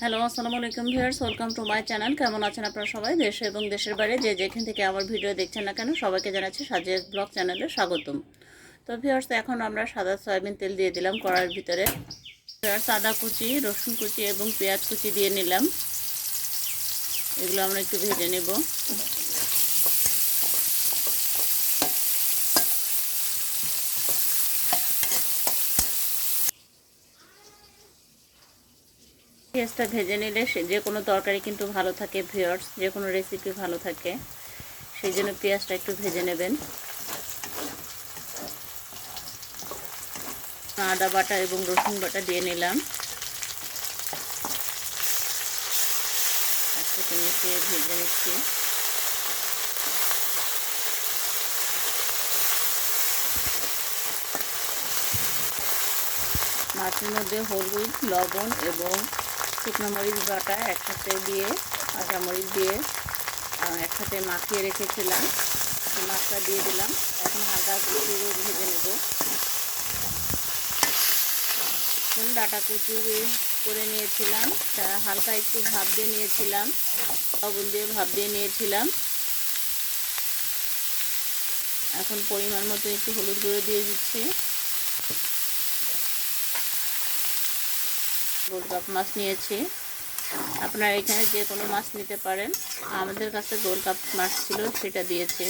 Hello, আসসালামু আলাইকুম viewers, welcome to my channel. কেমন আছেন আপনারা সবাই? দেশে এবং দেশের বাইরে যে যেখান থেকে আমার ভিডিও দেখছেন না কেন, সবাইকে জানাচ্ছি সাজেস ব্লগ চ্যানেলে স্বাগতম। তো ভিউয়ার্স, এখন আমরা সাদা সয়াবিন তেল দিয়ে দিলাম কড়ার ভিতরে। ভিউয়ার্স, আদা কুচি, রসুন কুচি এবং পেঁয়াজ কুচি দিয়ে নিলাম। এগুলো আমরা একটু ভেজে নেব। পেঁয়াজটা ভেজে নিলে সে যে কোনো তরকারি কিন্তু ভালো থাকে ভিওর্স যে কোনো রেসিপি ভালো থাকে। সেই জন্য পেঁয়াজটা একটু ভেজে নেবেন। আদা বাটা এবং রসুন বাটা দিয়ে নিলাম। ভেজে নিচ্ছি। মাছের মধ্যে হলুদ, লবণ এবং শুকনো মরিচ বাটা একসাথে দিয়ে মরিচ দিয়ে একসাথে মাখিয়ে রেখেছিলাম। মাছটা দিয়ে দিলাম। এখন হালকা কুচি ভেজে নেব। এখন ডাটা কুচি করে নিয়েছিলাম। হালকা একটু ভাপ দিয়ে নিয়েছিলাম। লবণ দিয়ে ভাপ দিয়ে নিয়েছিলাম। এখন পরিমাণ মতো একটু হলুদ গুঁড়ো দিয়ে দিচ্ছি। গোল কাপ মাছ নিয়েছি। আপনারা এখানে যে কোনো মাছ নিতে পারেন। আমাদের কাছে গোল কাপ মাছ ছিল, সেটা দিয়েছে।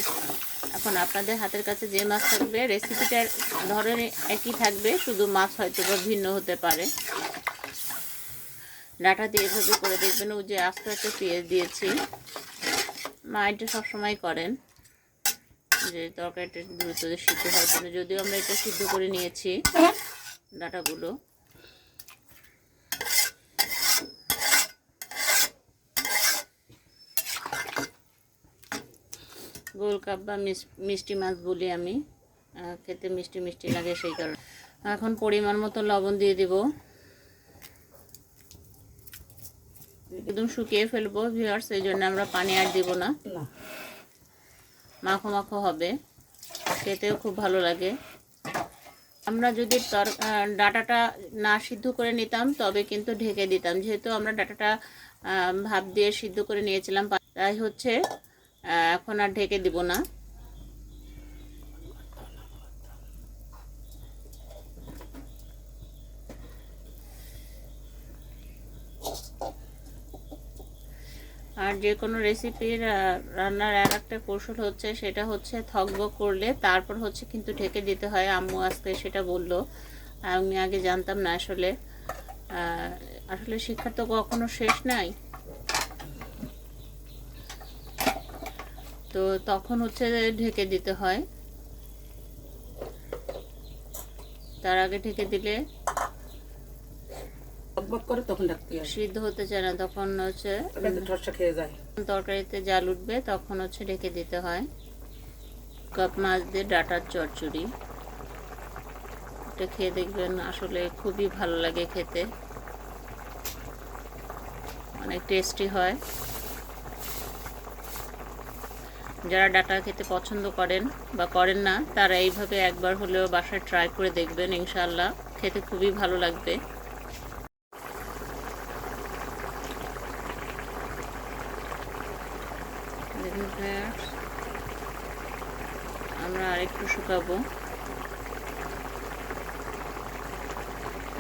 এখন আপনাদের হাতের কাছে যে মাছ থাকবে রেসিপিটার ধরনের একই থাকবে, শুধু মাছ হয়তো বা ভিন্ন হতে পারে। ডাটা দিয়ে এভাবে করে দেখবেন ও যে আস্তে আস্তে পেঁয়াজ দিয়েছি। মা এটা সবসময় করেন। যে তরকারিটা দ্রুত সিদ্ধ হওয়ার জন্য। যদিও আমরা এটা সিদ্ধ করে নিয়েছি, ডাটাগুলো। গোল কাপ বা মিস- মিষ্টি মাছ বলি আমি। খেতে মিষ্টি মিষ্টি লাগে সেই কারণে। এখন পরিমাণ মতো লবণ দিয়ে দিব। একদম শুকিয়ে ফেলব ভিউয়ার্স এই জন্য আমরা পানি আর দিব না। মাখো মাখো হবে। খেতেও খুব ভালো লাগে। আমরা যদি তর ডাটাটা না সিদ্ধ করে নিতাম তবে কিন্তু ঢেকে দিতাম। যেহেতু আমরা ডাটাটা ভাপ দিয়ে সিদ্ধ করে নিয়েছিলাম তাই হচ্ছে এখন আর ঢেকে দিব না। আর যে কোনো রেসিপির রান্নার আর একটা কৌশল হচ্ছে, সেটা হচ্ছে থকবক করলে তারপর হচ্ছে কিন্তু ঢেকে দিতে হয়। আম্মু আজকে সেটা বলল। আমি আগে জানতাম না আসলে। আসলে শিক্ষার তো কখনো শেষ নাই। তো তখন হচ্ছে ঢেকে দিতে হয়। তার আগে ঢেকে দিলে করে তখন সিদ্ধ হতে চায় না তখন হচ্ছে খেয়ে যায়। তরকারিতে জাল উঠবে তখন হচ্ছে ঢেকে দিতে হয়। কাপ মাছ দিয়ে ডাটার চচ্চড়ি। এটা খেয়ে দেখবেন আসলে খুবই ভালো লাগে খেতে। অনেক টেস্টি হয়। যারা ডাটা খেতে পছন্দ করেন বা করেন না, তারা এইভাবে একবার হলেও বাসায় ট্রাই করে দেখবেন ইনশাল্লাহ খেতে খুবই ভালো লাগবে। আমরা আরেকটু শুকাবো।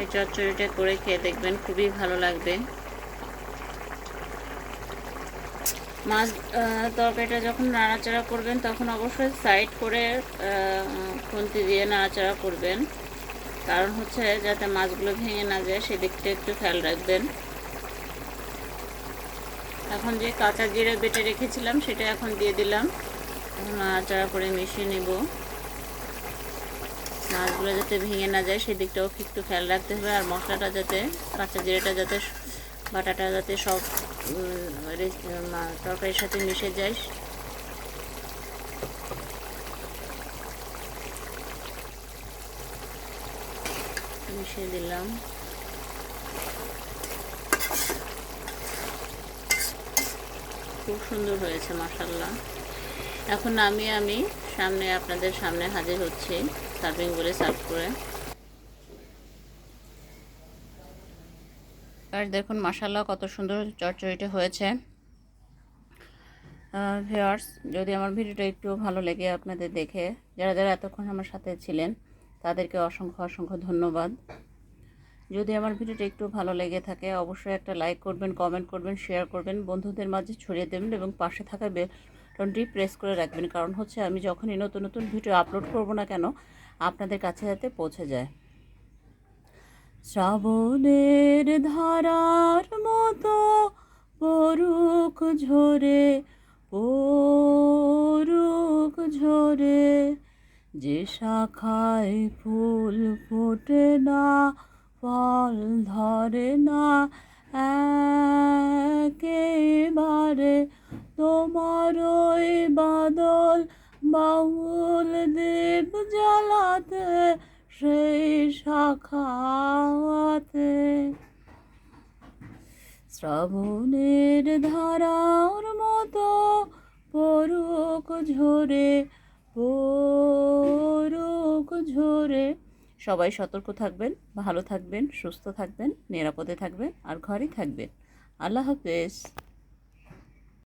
এই চচ্চড়িটা করে খেয়ে দেখবেন, খুবই ভালো লাগবে। মাছ তরকারিটা যখন নাড়াচাড়া করবেন, তখন অবশ্যই সাইড করে খুন্তি দিয়ে নাড়াচাড়া করবেন। কারণ হচ্ছে যাতে মাছগুলো ভেঙে না যায় সেদিকটা একটু খেয়াল রাখবেন। এখন যে কাঁচা জিরে বেটে রেখেছিলাম, সেটা এখন দিয়ে দিলাম। এখন নাড়াচাড়া করে মিশিয়ে নেব। মাছগুলো যাতে ভেঙে না যায় সেদিকটাও একটু খেয়াল রাখতে হবে। আর মশলাটা যাতে, কাঁচা জিরেটা যাতে, বাটাটা যাতে সব তরকারির সাথে মিশে যায় মিশিয়ে দিলাম খুব সুন্দর হয়েছে মাসাল্লাহ এখন আমি আমি সামনে, আপনাদের সামনে হাজির হচ্ছি সার্ভিং বলে সার্ভ করে। ভিউয়ার্স দেখুন মাসাল্লাহ কত সুন্দর চটচড়িটা হয়েছে। ভিউয়ার্স যদি আমার ভিডিওটা একটু ভালো লেগে আপনাদের দেখে, যারা যারা এতক্ষণ আমার সাথে ছিলেন, তাদেরকে অসংখ্য অসংখ্য ধন্যবাদ। যদি আমার ভিডিওটা একটু ভালো লেগে থাকে, অবশ্যই একটা লাইক করবেন কমেন্ট করবেন শেয়ার করবেন, বন্ধুদের মাঝে ছড়িয়ে দেবেন এবং পাশে থাকা বেলটনটি প্রেস করে রাখবেন। কারণ হচ্ছে, আমি যখনই নতুন নতুন ভিডিও আপলোড করব না কেন, আপনাদের কাছে যাতে পৌঁছে যায়। শ্রাবণের ধারার মতো পরুক ঝরে পরুক ঝরে। যে শাখায় ফুল ফোটে না, ফল ধরে না, একেবারে তোমার ওই বাদল বাউল দেব জ্বালাতে শাখাতে শ্রাবণের ধারার মতো পরুক ঝরে পরুক ঝরে। সবাই সতর্ক থাকবেন, ভালো থাকবেন, সুস্থ থাকবেন, নিরাপদে থাকবেন আর ঘরেই থাকবেন। আল্লাহ হাফেজ।